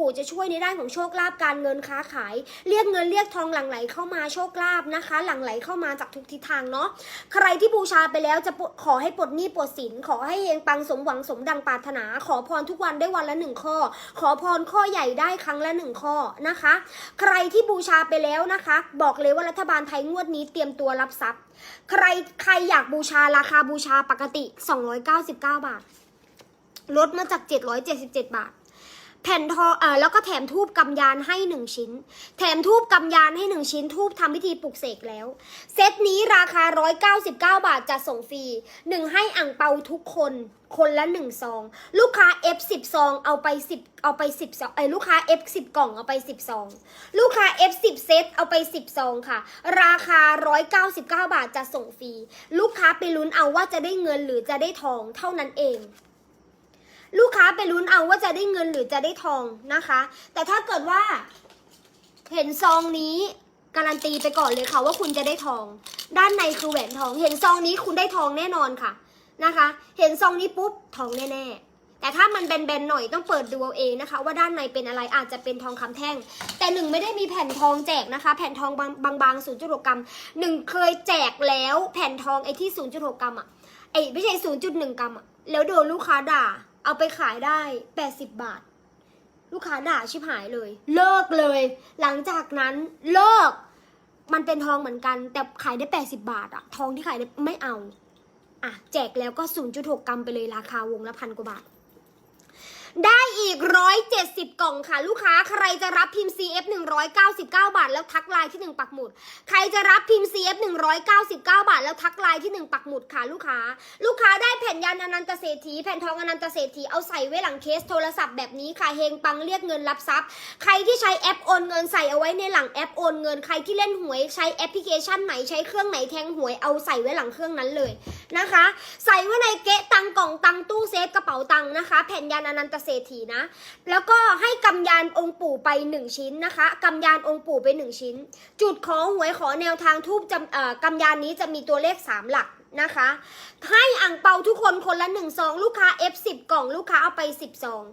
ปู่จะช่วยในด้านของโชคลาภการเงินค้าขาย เรียกเงินเรียกทองหลั่งไหลเข้ามาโชคลาภนะคะ หลั่งไหลเข้ามาจากทุกทิศทางเนาะใครที่บูชาไปแล้วจะขอให้ปลดหนี้ปลดสินขอให้เฮงปังสมหวังสมดังปรารถนา ขอพรทุกวันได้วันละหนึ่งข้อ ขอพรข้อใหญ่ได้ครั้งละหนึ่งข้อนะคะ ใครที่บูชาไปแล้วนะคะ บอกเลยว่ารัฐบาลไทยงวดนี้เตรียมตัวรับทรัพย์ ใครใครอยากบูชาราคาบูชาปกติ 299 บาทลดมาจาก 777 บาท แผ่นทองเอ่อแล้วก็แถมทูบกำยานให้หนึ่งชิ้น แถมทูบกำยานให้หนึ่งชิ้น ทูบทำพิธีปลุกเสกแล้ว เซตนี้ราคา 199 บาทจะส่งฟรีหนึ่งให้อ่างเปาทุกคน คนละหนึ่งซอง ลูกค้า F10 ซองเอาไป 10 เอาไป 10ซองเอ้ยลูกค้า F10 กล่องเอาไป 10ซอง ลูกค้า F10 เซตเอาไป 10ซองค่ะ ราคา 199 บาทจะส่งฟรี ลูกค้าไปลุ้นเอาว่าจะได้เงินหรือจะได้ทองเท่านั้นเอง ลูกค้าไปลุ้นเอาว่าจะได้เงินหรือจะได้ทองนะคะ แต่ถ้าเกิดว่า เห็นซองนี้การันตีไปก่อนเลยค่ะว่าคุณจะได้ทอง ด้านในคือแหวนทอง เห็นซองนี้คุณได้ทองแน่นอนค่ะนะคะ เห็นซองนี้ปุ๊บทองแน่ๆแต่ถ้ามันแบนๆหน่อยต้องเปิดดูเอาเองนะคะ ว่าด้านในเป็นอะไรอาจจะเป็นทองคำแท่ง แต่หนึ่งไม่ได้มีแผ่นทองแจกนะคะ แผ่นทองบางบางๆ0.6กกรัมหนึ่งเคยแจกแล้วแผ่นทองไอ้ที่0.6กกรัมอะไอ้ไม่ใช่0.1กรัมอะแล้วโดนลูกค้าด่า เอาไปขายได้ 80 บาท ลูกค้าด่าชิบหายเลย เลิกเลย หลังจากนั้นเลิก มันเป็นทองเหมือนกัน แต่ขายได้ 80 บาทอะทองที่ขายได้ไม่เอา อะ แจกแล้วก็ 0.6 กรัมไปเลยราคาวงละพันกว่าบาท ได้อีก 170 กล่องค่ะ ลูกค้าใครจะรับพิมพ์ CF 199 บาท แล้วทักไลน์ที่ 1 ปักหมุด ใครจะรับพิมพ์ CF 199 บาท แล้วทักไลน์ที่ 1 ปักหมุดค่ะ ลูกค้า ลูกค้าได้แผ่นยันอนันตเศรษฐีแผ่นทองอนันตเศรษฐีเอาใส่ไว้หลังเคสโทรศัพท์แบบนี้ค่ะเฮงปังเรียกเงินรับทรัพย์ ใครที่ใช้แอปโอนเงินใส่เอาไว้ในหลังแอปโอนเงินใครที่เล่นหวยใช้แอปพลิเคชันไหนใช้เครื่องไหนแทงหวยเอาใส่ไว้หลังเครื่องนั้นเลยนะคะ ใส่ไว้ในเกะตังกล่องตังตู้เซฟกระเป๋าตังนะคะ แผ่นยันอนันตเศรษฐีนะ แล้วก็ให้กำยานองค์ปู่ไปหนึ่งชิ้นนะคะกำยานองค์ปู่ไปหนึ่งชิ้น จุดของหวยขอแนวทางทูบจำเอ่อกำยานนี้จะมีตัวเลขสามหลัก นะคะ ให้อ่างเปาทุกคนคนละหนึ่งซองลูกค้า F10 กล่องลูกค้าเอาไป10ซอง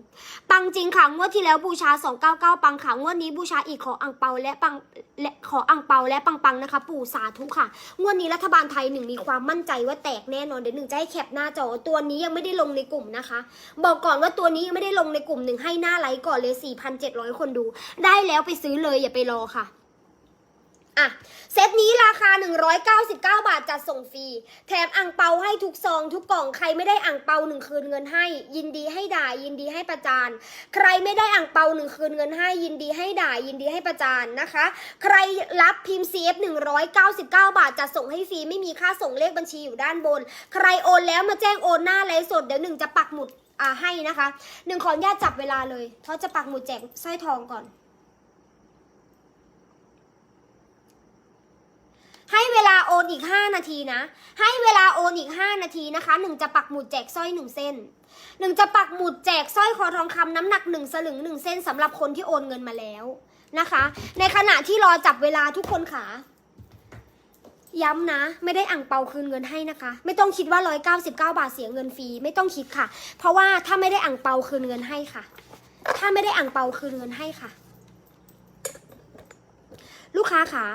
ปังจริงค่ะงวดที่แล้วบูชา 299 ปังค่ะงวดนี้บูชาอีกขออ่างเปาและปังและขออ่างเปาและปังปังนะคะ ปู่สาธุค่ะงวดนี้รัฐบาลไทยหนึ่งมีความมั่นใจว่าแตกแน่นอนเดี๋ยวหนึ่งจะให้แคปหน้าจอตัวนี้ยังไม่ได้ลงในกลุ่มนะคะ บอกก่อนว่าตัวนี้ยังไม่ได้ลงในกลุ่มหนึ่งให้หน้าไลค์ก่อนเลย 4,700 คนดู ได้แล้วไปซื้อเลยอย่าไปรอค่ะ อะ เซตนี้ราคา 199 บาทจัดส่งฟรี แถมอ่างเปาให้ทุกซองทุกกล่อง ใครไม่ได้อ่างเปาหนึ่งคืนเงินให้ ยินดีให้ด่ายินดีให้ประจาน ใครไม่ได้อ่างเปาหนึ่งคืนเงินให้ ยินดีให้ด่ายินดีให้ประจานนะคะ ใครรับพิมพ์ CF 199 บาทจะส่งให้ฟรีไม่มีค่าส่งเลขบัญชีอยู่ด้านบน ใครโอนแล้วมาแจ้งโอนหน้าไลฟ์สดเดี๋ยวหนึ่งจะปักหมุดอ่าให้นะคะหนึ่งขออนุญาตจับเวลาเลยเพราะจะปักหมุดแจกสร้อยทองก่อน ให้เวลาโอนอีก 5 นาทีนะ ให้เวลาโอนอีก 5 นาทีนะคะหนึ่งจะปักหมุดแจกสร้อยหนึ่งเส้นหนึ่งจะปักหมุดแจกสร้อยคอทองคำน้ำหนักหนึ่งสลึงหนึ่งเส้นสำหรับคนที่โอนเงินมาแล้วนะคะ ในขณะที่รอจับเวลาทุกคนค่ะย้ำนะ ไม่ได้อ่างเปาคืนเงินให้นะคะ ไม่ต้องคิดว่า 199 บาทเสียเงินฟรีไม่ต้องคิดค่ะ เพราะว่าถ้าไม่ได้อ่างเปาคืนเงินให้ค่ะ ถ้าไม่ได้อ่างเปาคืนเงินให้ค่ะ ลูกค้าคะ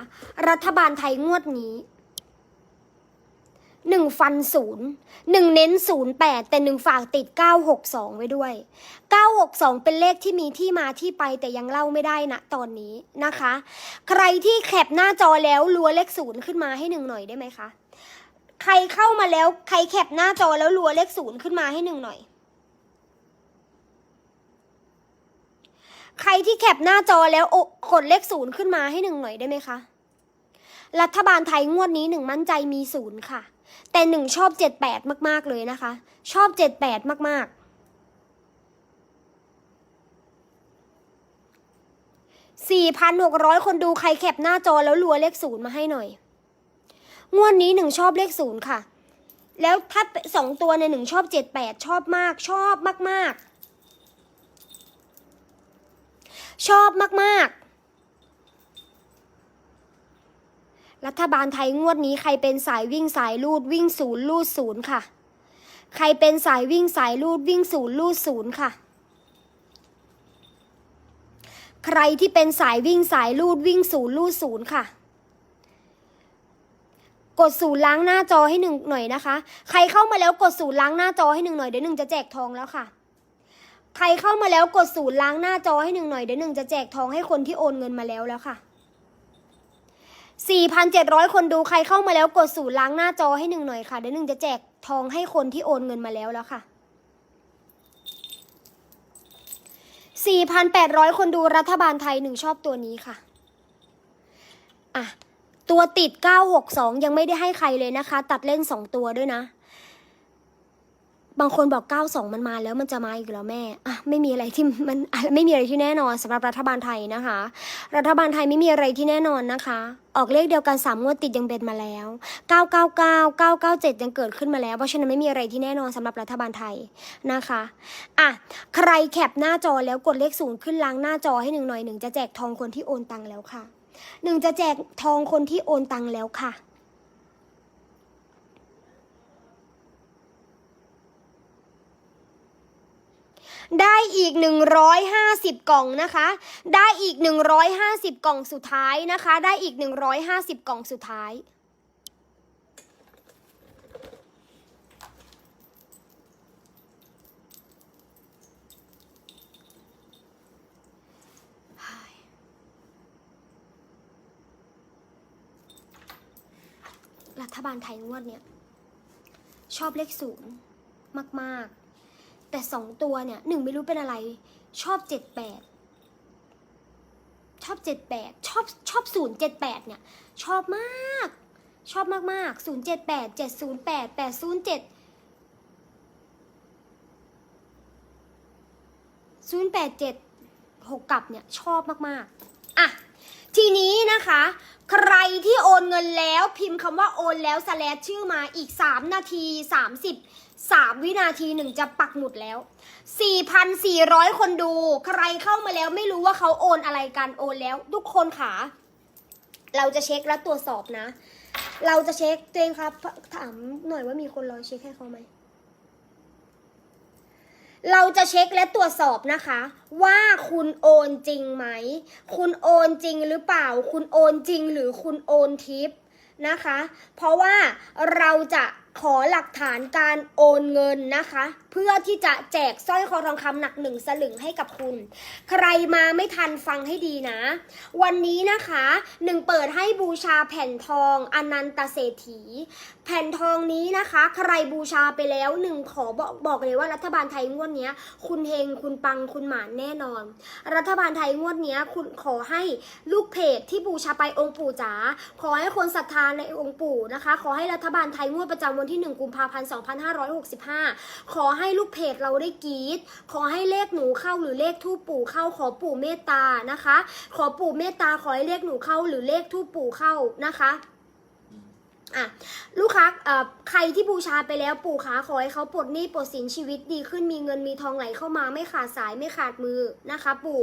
รัฐบาลไทยงวดนี้หนึ่งฟันศูนย์หนึ่งเน้นศูนย์แปดแต่หนึ่งฝากติดเก้าหกสองไว้ด้วยเก้าหกสองเป็นเลขที่มีที่มาที่ไปแต่ยังเล่าไม่ได้นะตอนนี้นะคะ ใครที่แคปหน้าจอแล้วรัวเลขศูนย์ขึ้นมาให้หนึ่งหน่อยได้ไหมคะ ใครเข้ามาแล้วใครแคปหน้าจอแล้วรัวเลขศูนย์ขึ้นมาให้หนึ่งหน่อย ใครที่แคปหน้าจอแล้วโอ กดเลขศูนย์ขึ้นมาให้หนึ่งหน่อยได้ไหมคะ รัฐบาลไทยงวดนี้หนึ่งมั่นใจมีศูนย์ค่ะ แต่หนึ่งชอบเจ็ดแปดมาก ๆ เลยนะคะ ชอบเจ็ดแปดมากๆสี่พันหกร้อยคนดูใครแคปหน้าจอแล้วรัวเลขศูนย์มาให้หน่อย งวดนี้หนึ่งชอบเลขศูนย์ค่ะ แล้วถ้าสองตัวในหนึ่งชอบเจ็ดแปดชอบมาก ชอบมาก ๆ ชอบมาก ๆ รัฐบาลไทยงวดนี้ใครเป็นสายวิ่งสายลูดวิ่งศูนย์ลูดศูนย์ค่ะ ใครเป็นสายวิ่งสายลูดวิ่งศูนย์ลูดศูนย์ค่ะ ใครที่เป็นสายวิ่งสายลูดวิ่งศูนย์ลูดศูนย์ค่ะ กดศูนย์ล้างหน้าจอให้หนึ่งหน่อยนะคะ ใครเข้ามาแล้วกดศูนย์ล้างหน้าจอให้หนึ่งหน่อยเดี๋ยวหนึ่งจะแจกทองแล้วค่ะใครเข้ามาแล้วกดศูนย์ล้างหน้าจอให้หนึ่งหน่อยเดี๋ยวหนึ่งจะแจกทองให้คนที่โอนเงินมาแล้วแล้วค่ะ 4,700 คนดูใครเข้ามาแล้วกดสูตรล้างหน้าจอให้หนึ่งหน่อยค่ะ เดี๋ยวหนึ่งจะแจกทองให้คนที่โอนเงินมาแล้วแล้วค่ะ 4,800 คนดูรัฐบาลไทยหนึ่งชอบตัวนี้ค่ะ อะ ตัวติด 962 ยังไม่ได้ให้ใครเลยนะคะ ตัดเล่น 2 ตัวด้วยนะ บางคนบอก 92 มันมาแล้วมันจะมาอีกแล้วแม่อะไม่มีอะไรที่มันไม่มีอะไรที่แน่นอนสำหรับรัฐบาลไทยนะคะ รัฐบาลไทยไม่มีอะไรที่แน่นอนนะคะ ออกเลขเดียวกันสามงวดติดยังเป็นมาแล้ว 999 997 ยังเกิดขึ้นมาแล้ว เพราะฉะนั้นไม่มีอะไรที่แน่นอนสำหรับรัฐบาลไทยนะคะอะใครแคปหน้าจอแล้วกดเลขศูนย์ขึ้นล้างหน้าจอให้หนึ่งหน่อยหนึ่งจะแจกทองคนที่โอนตังค์แล้วค่ะหนึ่งจะแจกทองคนที่โอนตังค์แล้วค่ะ ได้อีก 150 กล่องนะคะ ได้อีก 150 กล่องสุดท้ายนะคะ ได้อีก 150 กล่องสุดท้ายรัฐบาลไทยงวดเนี่ย ชอบเลขศูนย์มาก ๆ แต่สองตัวเนี่ยหนึ่งไม่รู้เป็นอะไร ชอบเจ็ดแปดชอบเจ็ดแปดชอบชอบศูนย์เจ็ดแปดเนี่ย ชอบมาก ชอบมากๆศูนย์เจ็ดแปดเจ็ดศูนย์แปดแปดศูนย์เจ็ดศูนย์แปดเจ็ดหกกลับเนี่ยชอบมากๆ อะ ทีนี้นะคะ ใครที่โอนเงินแล้วพิมพ์คำว่าโอนแล้วสแลชชื่อมาอีก 3 นาที 30 3 วินาทีหนึ่งจะปักหมุดแล้ว 4,400 คนดู ใครเข้ามาแล้วไม่รู้ว่าเขาโอนอะไรกันโอนแล้ว ทุกคนค่ะเราจะเช็คและตรวจสอบนะ เราจะเช็คตัวเองครับ ถามหน่อยว่ามีคนรอเช็คให้เขาไหมเราจะเช็คและตรวจสอบนะคะ ว่าคุณโอนจริงไหม คุณโอนจริงหรือเปล่า คุณโอนจริงหรือคุณโอนทิปนะคะ เพราะว่าเราจะ ขอหลักฐานการโอนเงินนะคะ เพื่อที่จะแจกสร้อยคอทองคำหนักหนึ่งสลึงให้กับคุณ ใครมาไม่ทันฟังให้ดีนะ วันนี้นะคะหนึ่งเปิดให้บูชาแผ่นทองอนันตเศรษฐี แผ่นทองนี้นะคะ ใครบูชาไปแล้วหนึ่งขอบอกบอกเลยว่ารัฐบาลไทยงวดนี้คุณเฮงคุณปังคุณหมานแน่นอน รัฐบาลไทยงวดนี้คุณขอให้ลูกเพจที่บูชาไปองค์ปู่จ๋าขอให้คนศรัทธาในองค์ปู่นะคะ ขอให้รัฐบาลไทยงวดประจำวันที่ 1 กุมภาพันธ์ 2565 ขอใให้ลูกเพจเราได้กรีดขอให้เลขหนูเข้าหรือเลขทูปปู่เข้าขอปู่เมตตานะคะ ขอปู่เมตตาขอให้เลขหนูเข้าหรือเลขทูปปู่เข้านะคะอะลูกค้าใครที่บูชาไปแล้วปู่ขาขอให้เขาปลดหนี้ปลดสินชีวิตดีขึ้นมีเงินมีทองไหลเข้ามาไม่ขาดสายไม่ขาดมือนะคะ ปู่